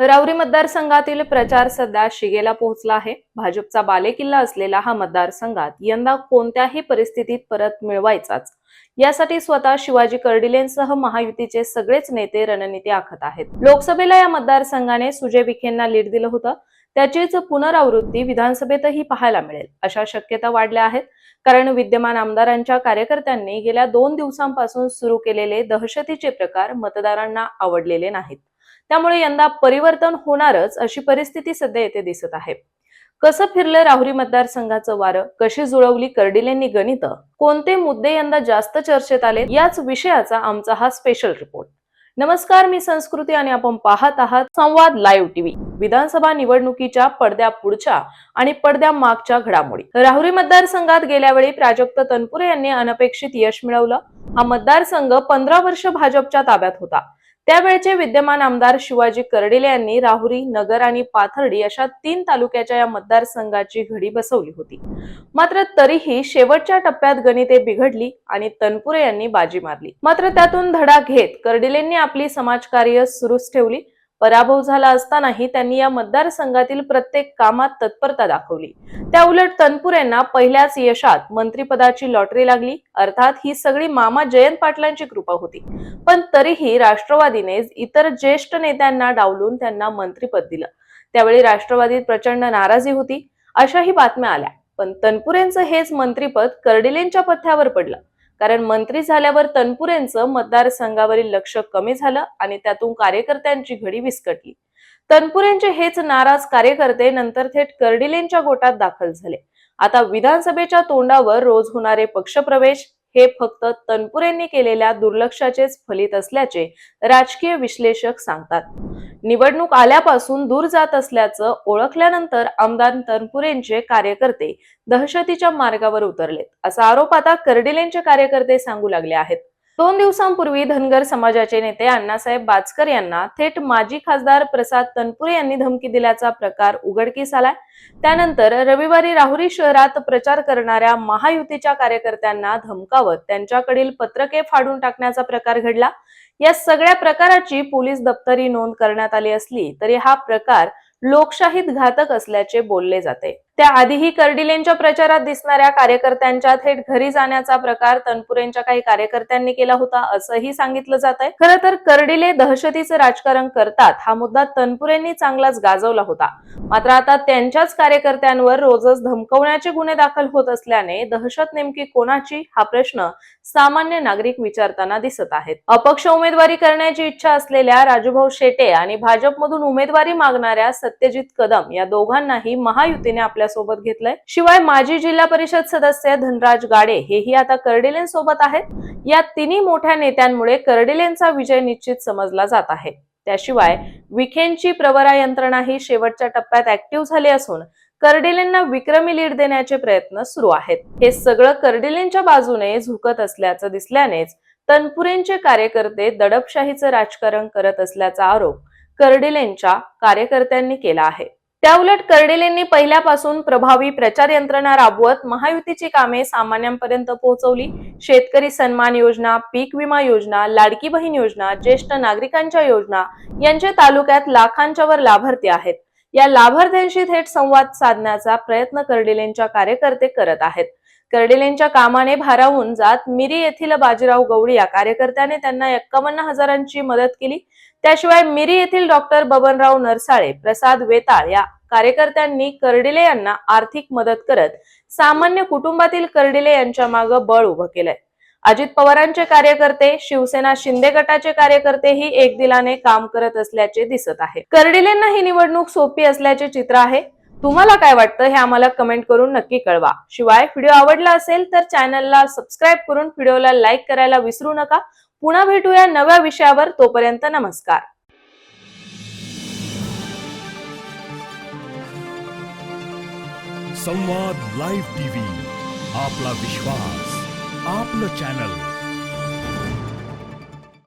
राऊरी मतदारसंघातील प्रचार सध्या शिगेला पोहोचला आहे. भाजपचा बालेकिल्ला असलेला हा मतदारसंघात यंदा कोणत्याही परिस्थितीत परत मिळवायचाच. यासाठी स्वतः शिवाजी कर्डिलेंसह महायुतीचे सगळेच नेते रणनीती आखत आहेत. लोकसभेला या मतदारसंघाने सुजय विखेंना लीड दिलं होतं. त्याचीच पुनरावृत्ती विधानसभेतही पाहायला मिळेल अशा शक्यता वाढल्या आहेत. कारण विद्यमान आमदारांच्या कार्यकर्त्यांनी गेल्या दोन दिवसांपासून सुरू केलेले दहशतीचे प्रकार मतदारांना आवडलेले नाहीत. त्यामुळे यंदा परिवर्तन होणारच अशी परिस्थिती सध्या येथे दिसत आहे. कसं फिरलं राहुरी मतदारसंघाचं वारं? कशी जुळवली कर्डिलेंनी गणित? कोणते मुद्दे यंदा जास्त चर्चेत आले याच विषयाचा आमचा हा स्पेशल रिपोर्ट नमस्कार मी संस्कृती आणि आपण पाहत आहात संवाद लाईव्ह टीव्ही विधानसभा निवडणुकीच्या पडद्या पुढच्या आणि पडद्या मागच्या घडामोडी. राहुरी मतदारसंघात गेल्या वेळी प्राजक्त तनपुरे यांनी अनपेक्षित यश मिळवलं. हा मतदारसंघ पंधरा वर्ष भाजपच्या ताब्यात होता. त्यावेळचे विद्यमान आमदार शिवाजी कर्डिले यांनी राहुरी नगर आणि पाथर्डी अशा तीन तालुक्याच्या या मतदारसंघाची घडी बसवली होती. मात्र तरीही शेवटच्या टप्प्यात गणिते बिघडली आणि तनपुरे यांनी बाजी मारली. मात्र त्यातून धडा घेत कर्डिलेंनी आपली समाजकार्य सुरूच ठेवली. पराभव झाला असतानाही त्यांनी या मतदारसंघातील प्रत्येक कामात तत्परता दाखवली. त्या उलट तनपुरेंना पहिल्याच यशात मंत्रिपदाची लॉटरी लागली. अर्थात ही सगळी मामा जयंत पाटलांची कृपा होती. पण तरीही राष्ट्रवादीने इतर ज्येष्ठ नेत्यांना डावलून त्यांना मंत्रिपद दिलं. त्यावेळी राष्ट्रवादीत प्रचंड नाराजी होती. अशाही बातम्या आल्या. पण तनपुरेंचं हेच मंत्रिपद कर्डिलेंच्या पथ्यावर पडलं. कारण मंत्री झाल्यावर तनपुरेंचं मतदारसंघावरील लक्ष कमी झालं आणि त्यातून कार्यकर्त्यांची घडी विस्कटली. तनपुरेंचे हेच नाराज कार्यकर्ते नंतर थेट कर्डिलेंच्या गोटात दाखल झाले. आता विधानसभेच्या तोंडावर रोज होणारे पक्षप्रवेश हे फक्त तनपुरेंनी केलेल्या दुर्लक्षाचेच फलित असल्याचे राजकीय विश्लेषक सांगतात. निवडणूक आल्यापासून दूर जात असल्याचं ओळखल्यानंतर आमदार तनपुरेंचे कार्यकर्ते दहशतीच्या मार्गावर उतरलेत असा आरोप आता कर्डिलेंचे कार्यकर्ते सांगू लागले आहेत. दोन दिवसांपूर्वी धनगर समाजाचे नेते अण्णासाहेब बाचकर यांना थेट माजी खासदार प्रसाद तनपुरे यांनी धमकी दिल्याचा प्रकार उघडकीस आलाय. त्यानंतर रविवारी राहुरी शहरात प्रचार करणाऱ्या महायुतीच्या कार्यकर्त्यांना धमकावत त्यांच्याकडील पत्रके फाडून टाकण्याचा प्रकार घडला. या सगळ्या प्रकाराची पोलीस दप्तरी नोंद करण्यात आली असली तरी हा प्रकार लोकशाहीत घातक असल्याचे बोलले जाते. त्याआधीही कर्डिलेंच्या प्रचारात दिसणाऱ्या कार्यकर्त्यांच्या थेट घरी जाण्याचा प्रकार तनपुरेंच्या काही कार्यकर्त्यांनी केला होता असंही सांगितलं जात आहे खरं तर कर्डिले दहशतीचं राजकारण करतात हा मुद्दा तनपुरेंनी चांगलाच गाजवला होता. मात्र आता त्यांच्याच कार्यकर्त्यांवर रोजच धमकवण्याचे गुन्हे दाखल होत असल्याने दहशत नेमकी कोणाची हा प्रश्न सामान्य नागरिक विचारताना दिसत आहेत. अपक्ष उमेदवारी करण्याची इच्छा असलेल्या राजूभाऊ शेटे आणि भाजपमधून उमेदवारी मागणाऱ्या सत्यजित कदम या दोघांनाही महायुतीने आपल्या सोबत घेतलंय. शिवाय माजी जिल्हा परिषद सदस्य धनराज गाडे हेही आता कर्डिलेंसोबत आहेत. या तिन्ही मोठ्या नेत्यांमुळे कर्डिलेंचा विजय निश्चित समजला जात आहे. त्याशिवाय विखेंची प्रवरा यंत्रणा ही शेवटच्या टप्प्यात ऍक्टिव्ह झाली असून कर्डिलेंना विक्रमी लीड देण्याचे प्रयत्न सुरू आहेत. हे सगळं कर्डिलेंच्या बाजूने झुकत असल्याचं दिसल्यानेच तनपुरेंचे कार्यकर्ते दडपशाहीचं राजकारण करत असल्याचा आरोप कर्डिलेंच्या कार्यकर्त्यांनी केला आहे. त्याउलट कर्डिलेंनी पहिल्यापासून प्रभावी प्रचार यंत्रणा राबवत महायुतीची कामे सामान्यांपर्यंत पोहोचवली. शेतकरी सन्मान योजना पीक विमा योजना लाडकी बहीण योजना ज्येष्ठ नागरिकांच्या योजना यांचे तालुक्यात लाखांच्या वर लाभार्थी आहेत. या लाभार्थ्यांशी थेट संवाद साधण्याचा प्रयत्न कर्डिलेंच्या कार्यकर्ते करत आहेत. कर्डिलेंच्या कामाने भारावून जात मिरी येथील बाजीराव गवळी या कार्यकर्त्याने त्यांना एक्कावन्न हजारांची मदत केली. त्याशिवाय मिरी येथील डॉक्टर बबनराव नरसाळे प्रसाद वेताळ या कार्यकर्त्यांनी कर्डिले यांना आर्थिक मदत करत सामान्य कुटुंबातील कर्डिले यांच्या मागे बळ उभं केलंय. अजित पवारांचे कार्यकर्ते शिवसेना शिंदे गटाचे कार्यकर्तेही एक दिलाने काम करत असल्याचे दिसत आहे. कर्डिलेंना ही निवडणूक सोपी असल्याचे चित्र आहे. तुम्हाला काय वाटतं हे आम्हाला कमेंट करून नक्की कळवा. शिवाय व्हिडिओ आवडला असेल तर चॅनलला सबस्क्राईब करून व्हिडिओला लाईक करायला विसरू नका. पुन्हा भेटूया नव्या विषयावर. तोपर्यंत नमस्कार. संवाद लाईव्ह टीव्ही आपला विश्वास. आपलं चॅनल